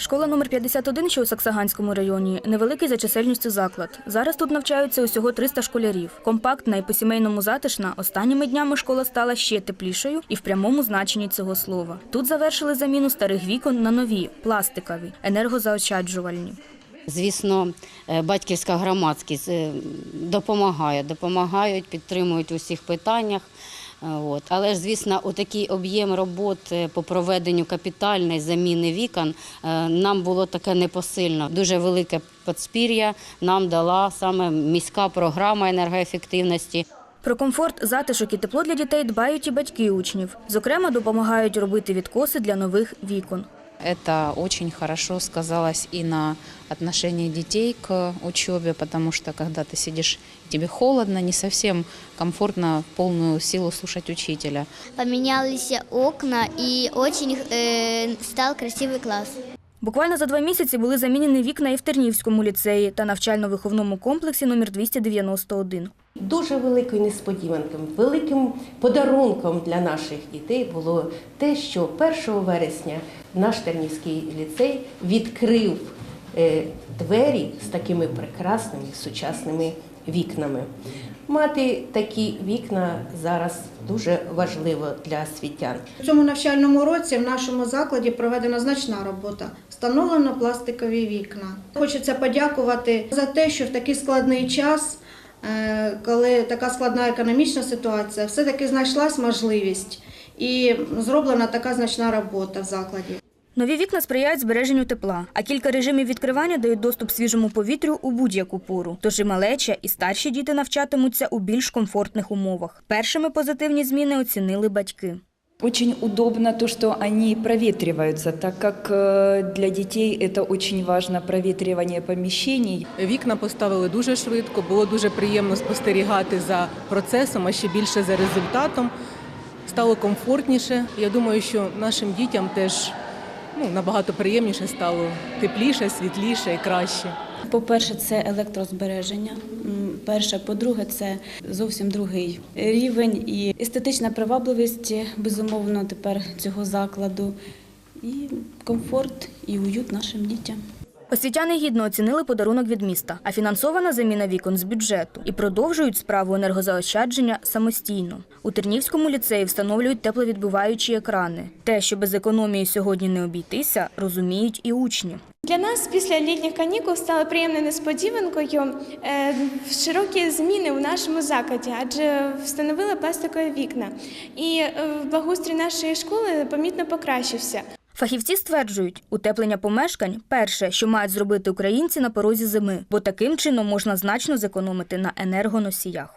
Школа номер 51, що у Саксаганському районі, невеликий за чисельністю заклад. Зараз тут навчаються усього 300 школярів. Компактна і по-сімейному затишна. Останніми днями школа стала ще теплішою і в прямому значенні цього слова. Тут завершили заміну старих вікон на нові, пластикові, енергозаощаджувальні. Звісно, е, батьківська громадськість е, допомагає, допомагають, підтримують у всіх питаннях. От. Але ж, звісно, у такий об'єм робот по проведенню капітальної заміни вікон е, нам було таке непосильно. Дуже велике подспір'я нам дала саме міська програма енергоефективності. Про комфорт, затишок і тепло для дітей дбають і батьки учнів. Зокрема, допомагають робити відкоси для нових вікон. Это очень хорошо сказалось и на отношении детей к учебе, потому что когда ты сидишь, тебе холодно, не совсем комфортно в полную силу слушать учителя. Поменялись окна и очень э, стал красивый класс. Буквально за два місяці були замінені вікна і в Тернівському ліцеї та навчально-виховному комплексі номер 291. Дуже великою несподіванкою, великим подарунком для наших дітей було те, що 1 вересня наш Тернівський ліцей відкрив е, двері з такими прекрасними сучасними вікнами. Мати такі вікна зараз дуже важливо для освітян. У цьому навчальному році в нашому закладі проведена значна робота. Встановлено пластикові вікна. Хочеться подякувати за те, що в такий складний час, коли така складна економічна ситуація, все-таки знайшлась можливість і зроблена така значна робота в закладі. Нові вікна сприяють збереженню тепла, а кілька режимів відкривання дають доступ свіжому повітрю у будь-яку пору. Тож і малеча, і старші діти навчатимуться у більш комфортних умовах. Першими позитивні зміни оцінили батьки. Очень удобно то, что они проветриваются, так как э, для детей это очень важно проветривание помещений. Вікна поставили дуже швидко, було дуже приємно спостерігати за процесом, а ще більше за результатом. Стало комфортніше. Я думаю, що нашим дітям теж ну, набагато приємніше стало, тепліше, світліше і краще. По-перше, це електрозбереження. М, Перше, по-друге, це зовсім другий рівень і естетична привабливість, безумовно, тепер цього закладу, і комфорт і уют нашим дітям. Освітяни гідно оцінили подарунок від міста, а фінансована заміна вікон з бюджету і продовжують справу енергозаощадження самостійно. У Тернівському ліцеї встановлюють тепловідбиваючі екрани. Те, що без економії сьогодні не обійтися, розуміють і учні. Для нас після літніх канікул стало приємною несподіванкою е, широкі зміни у нашому закладі, адже встановили пластикові вікна. І е, благоустрій нашої школи помітно покращився. Фахівці стверджують, утеплення помешкань перше, що мають зробити українці на порозі зими, бо таким чином можна значно зекономити на енергоносіях.